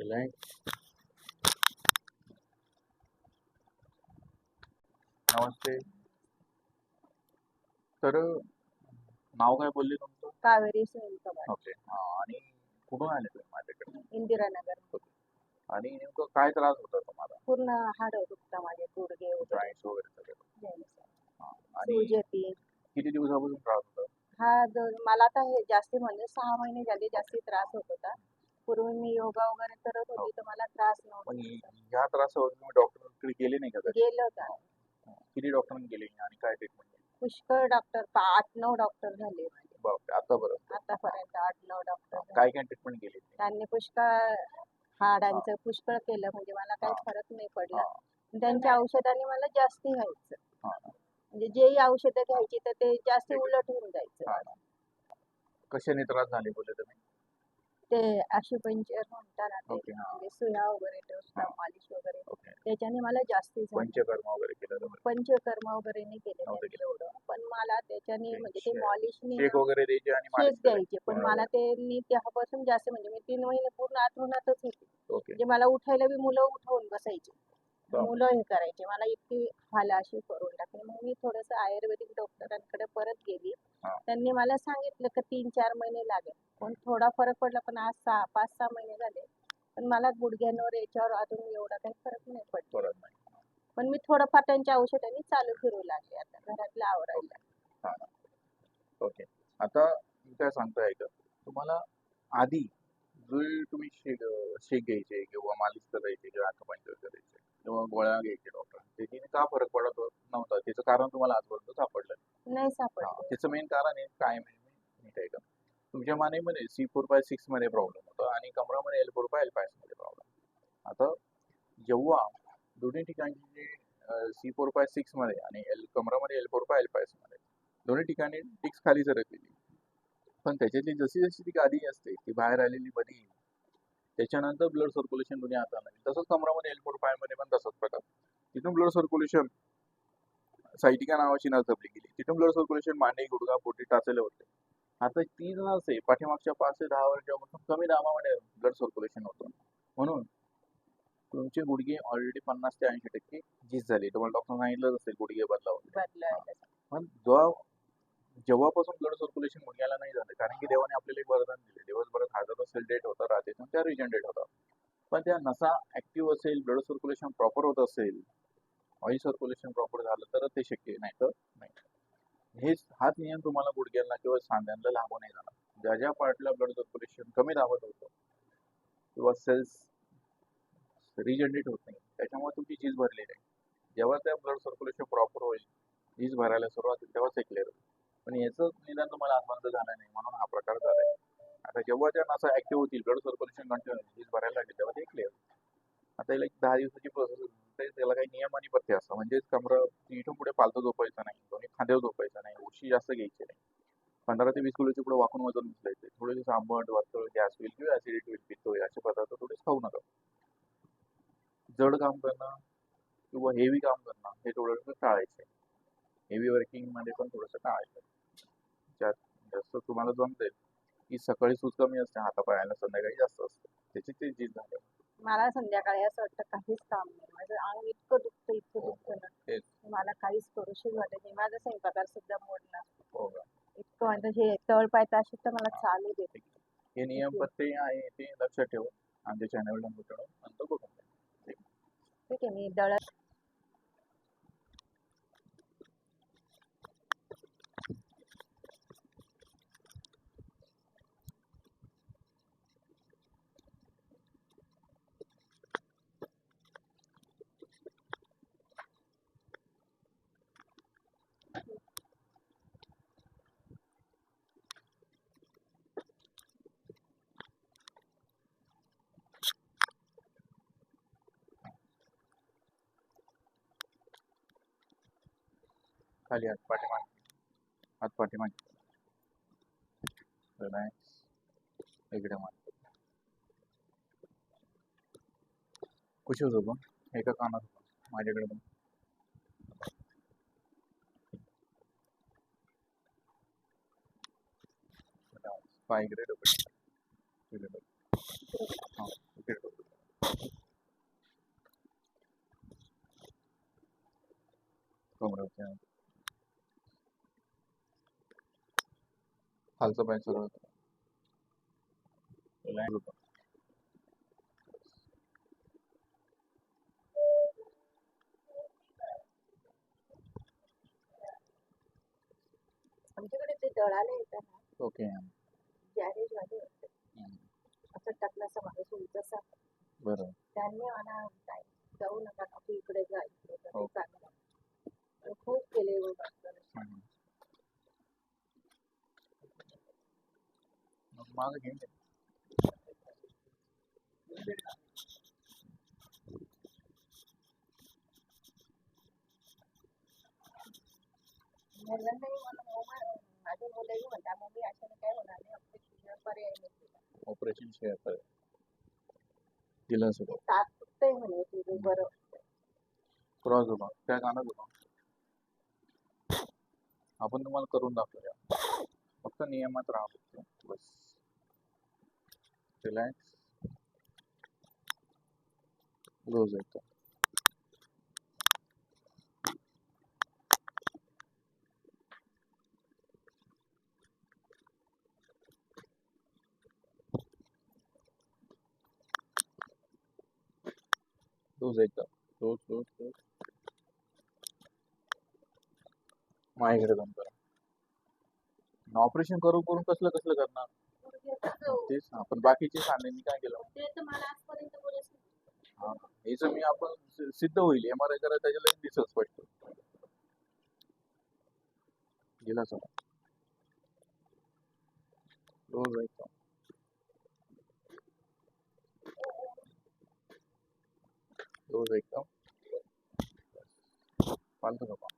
Relax नमस्ते. तर नाव काय बोलले तुमचं? कावेरी सुनील पवार. ओके. हा आणि कुठून आले तुम्ही माझ्याकडे? इंदिरानगर. आणि नेमकं काय त्रास होता तुम्हाला? पूर्ण हाड दुखता माझे गुडघे वगैरे. जॉईंट्स वगैरे सगळे. जॉईंट्स. हा. सूज आणि येते. किती दिवसापासून त्रास होता? हा मला आता हे जास्ती म्हणजे सहा महिने झाले जास्ती त्रास होत होता. पूर्वी मी योगा वगैरे करत होती तर मला त्रास पण नव्हता ह्या त्रासावर तुम्ही डॉक्टरकडे गेले नाही का कधी? गेलो होता. किती डॉक्टरांनी गेले आणि काय ट्रीटमेंट केली? पुष्कळ डॉक्टर आठ नऊ डॉक्टर झाले माझे. बापरे आतापर्यंत? आतापर्यंत आठ नऊ डॉक्टर. काय काय ट्रीटमेंट केली त्यांनी पुष्कळ हाडांचं पुष्कळ केलं म्हणजे मला काही हा. फरक नाही पडला. हा. त्यांच्या औषधाने मला जास्ती व्हायचं हा. म्हणजे जेही औषधं घ्यायची तर ते जास्ती उलट होऊन जायचं. हा. कशाने त्रास झाले बोलले तुम्ही? ते अशुपंचर म्हणतात ना ते ओके. हा. म्हणजे सुया वगैरे टोचता मालिश वगैरे. ओके. त्याच्याने मला जास्ती झालं. पंचकर्म वगैरे केलं पंचकर्म वगैरे नाही केले नव्हते त्यांनी एवढं. पण मला त्याच्याने. म्हणजे ते शेक- मॉलिशने शेक वगैरे द्यायचे आणि शेक मालिश करायची. द्यायचे. पण बरोबर. मला त्यांनी तेव्हापासून जास्त म्हणजे मी तीन महिने पूर्ण आतरुणातच होते. ओके. म्हणजे मला उठायला बी मुलं उठवून बसायची. मुलं हे करायचे. मला इतकी हालाशी करून टाकली. मग मी थोडस आयुर्वेदिक डॉक्टरांकडे परत गेली. हा. त्यांनी मला सांगितलं की तीन चार महिने लागेल. पण थोडा फरक पडला पण आज सहा पाच सहा महिने झाले. पण मला गुडघ्यांवर याच्यावर अजून एवढा काही फरक नाही नाही. पण मी थोडंफार त्यांच्या औषधांनी चालू फिरू लागले आता घरातलं आवरायला. हा ओके. आता मी काय सांगताय का तुम्हाला आधी जो तुम्ही शेक शेक घ्यायचे किंवा मालिश करायचे किंवा अकुपंक्चर करायचे किंवा गोळ्या घ्यायचे डॉक्टर त्याची का फरक पडत होत- नव्हता? त्याचं कारण तुम्हाला आजपर्यंत सापडलं. नाही. नाही सापडलं त्याचं मेन कारण आहे काय माहिती? आहे का तुमच्या मानेमध्ये सी फोर बाय सिक्समध्ये प्रॉब्लेम होता आणि कमरामध्ये एल फोर बाय एल फायमध्ये प्रॉब्लेम आता जेव्हा दोन्ही ठिकाणी जे सी फोर बाय सिक्समध्ये आणि एल कमरामध्ये एल फोर बाय एल फायमध्ये दोन्ही ठिकाणी टिक्स खाली सरकलेली. पण त्याच्यातली जशी जशी ती गादी असते ती बाहेर आलेली बदी त्याच्यानंतर ब्लड सर्क्युलेशन दोन्ही हाताला नाही तसंच कमरामध्ये एल फोर फायमध्ये पण तसंच प्रकार. तिथून ब्लड सर्क्युलेशन सायटिका नावाची नस दबली गेली. तिथून ब्लड सर्क्युलेशन मांडे गुडगा पोटी टाचले होते. आता ती नस पाठीमागच्या पाच ते दहा वर्षापासून कमी दाबामध्ये ब्लड सर्क्युलेशन होतं. म्हणून तुमचे गुडघे ऑलरेडी पन्नास ते ऐंशी टक्के झीज झाले. तुम्हाला डॉक्टर सांगितलंच असेल गुडघे बदलावं बदलायला पण जेव्हा जेव्हापासून ब्लड सर्क्युलेशन गुडघ्याला नाही झालं कारण की देवाने आपल्याला एक वरदान दिले. दिवसभरात हजारो सेल डेट होता रात्रीतून त्या रिजनरेट होतात. पण त्या नसा ऍक्टिव्ह असेल ब्लड सर्क्युलेशन प्रॉपर होत असेल ऑइल सर्क्युलेशन प्रॉपर झालं तर ते शक्य नाही तर नाही. हेच हाच नियम तुम्हाला गुडघ्यांना किंवा सांध्यांना लागू नाही झाला ज्या ज्या पार्टला ब्लड सर्क्युलेशन कमी दाबत होतं किंवा सेल्स रिजनरेट होत नाही त्याच्यामुळे तुमची झीज भरली नाही. जेव्हा त्या ब्लड सर्क्युलेशन प्रॉपर होईल झीज भरायला सुरुवात होईल तेव्हाच ते क्लिअर होईल. पण याचं निदान तुम्हाला आनंद झालं नाही म्हणून हा प्रकार झाला आहे आता जेव्हा त्या नसा ऍक्टिव्ह होतील ब्लड सर्क्युलेशन कंटिन्यू झीज भरायला लागेल तेव्हा ते क्लिअर आता याला एक दहा दिवसाची प्रोसेस त्याला काही नियम आणि पथ्य असतं. म्हणजेच कमरं इथून पुढे पालतं झोपायचं नाही दोन्ही खांद्यावर झोपायचं नाही जास्त घ्यायची नाही. पंधरा ते वीस किलोची पुढे वाकून वजन उचलायचे थोडेसे आंबट वातळ गॅस होईल किंवा ऍसिडिटी होईल पित्त असे पदार्थ थोडेसे खाऊ नका. जड काम करणं किंवा हेवी काम करणं हे थोडंसं टाळायचं हेवी वर्किंगमध्ये पण थोडंसं टाळायचं ज्यात जास्त तुम्हाला जमतेल की सकाळी सूज कमी असते हातापायाला संध्याकाळी जास्त असते. त्याची ते जीत झालं मला संध्याकाळी असं वाटतं काहीच काम नाही. माझं अंग इतकं दुखतं इतकं दुखतं ना. मला काहीच करूशी वाटत नाही. माझा स्वयंपाकार सुद्धा मोडला. हो का? इतकं म्हणजे हे तळपाय ताशी तर मला चालू देते हे नियम पत्ते आहे ते लक्षात ठेवून आमच्या चॅनलला नंतर बघून घ्या. ठीक आहे. मी दळत खाली हात पाठीमागे हात पाठीमागे रिलॅक्स इकडे मागे. कुशी झोप एका कानात माझ्याकडे पण. पाय इकडे खालचं पाय. Relax होतं. आमच्याकडे ते दळाले येतात ना ओके गॅरेज. असं टाकलं असं त्यांनी मला काय जाऊ नका काकू इकडे जा इकडे जा हो. ते चांगलं आणि खूप केले एवढं डॉक्टर हम्म. मग माझं घेऊन घे. म्हणलं नाही मला मोबाईल माझे मुलंही म्हणतात मम्मी अशाने काय होणार नाही ऑपरेशन शेअर दिलं म्हणे तुझे बरं क्रॉस होता. त्या होता आपण तुम्हाला करून दाखवूया. फक्त नियमात राहा रिलॅक्स रोज येतो. रोज एकदा रोज रोज रोज. माझ्याकडे जाऊन करा. ऑपरेशन करू करून कसलं कसलं करणार? तेच ना. पण बाकीचे सांगण्यानी काय केलं? ते तर मला आजपर्यंत बोलत नाही. हा. हेच मी आपण सिद्ध होईल. एम आर आय करा त्याच्या लगेच दिसत स्पष्ट. गेला सर रोज ऐकतो रोज ऐकतो फालतू नको